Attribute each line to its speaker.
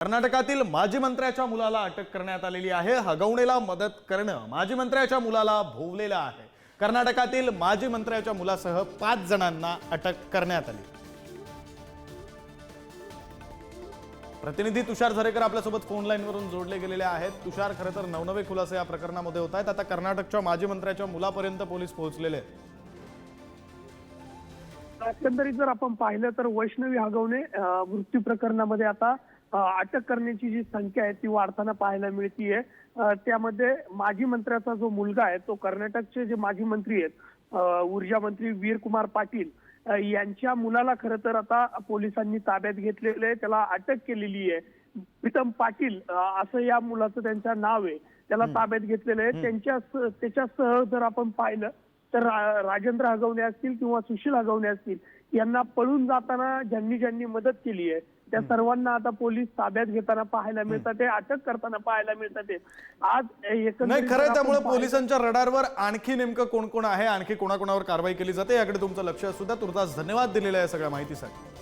Speaker 1: कर्नाटकातील माजी मंत्र्याच्या मुलाला अटक करण्यात आलेली आहे. हगवणेला मदत करणं माजी मंत्र्याच्या मुलाला भोवलेलं आहे. कर्नाटकातील माजी मंत्र्याच्या मुलासह पाच जणांना अटक करण्यात आली. प्रतिनिधी तुषार झरेकर आपल्यासोबत फोन लाईनवरून जोडले गेलेले आहेत. तुषार खरं तर नवनवे खुलासे या प्रकरणामध्ये होत आहेत. आता कर्नाटकच्या माजी मंत्र्याच्या मुलापर्यंत पोलीस पोहोचलेले आहेत.
Speaker 2: एकंदरीत जर आपण पाहिलं तर वैष्णवी हगवणे मृत्यू प्रकरणामध्ये आता अटक करण्याची जी संख्या आहे ती वाढताना पाहायला मिळतीये. त्यामध्ये माजी मंत्र्याचा जो मुलगा आहे तो कर्नाटकचे जे माजी मंत्री आहेत ऊर्जा मंत्री वीर कुमार पाटील यांच्या मुलाला खरं तर आता पोलिसांनी ताब्यात घेतलेलं आहे त्याला अटक केलेली आहे. प्रीतम पाटील असं या मुलाचं त्यांचं नाव आहे त्याला ताब्यात घेतलेलं आहे. त्यांच्या त्याच्यासह जर आपण पाहिलं तर राजेंद्र हगवणे असतील किंवा सुशील हगवणे असतील यांना पळून जाताना ज्यांनी ज्यांनी मदत केली आहे त्या सर्वांना आता पोलीस ताब्यात घेताना पाहायला मिळतात ते अटक करताना पाहायला मिळतात ते. आज
Speaker 1: नाही खरं त्यामुळे पोलिसांच्या रडारवर आणखी नेमकं कोण कोण आहे आणखी कोणाकोणावर कारवाई केली जाते याकडे तुमचं लक्ष असू द्या तुर्तास धन्यवाद दिलेल्या आहे सगळ्या माहितीसाठी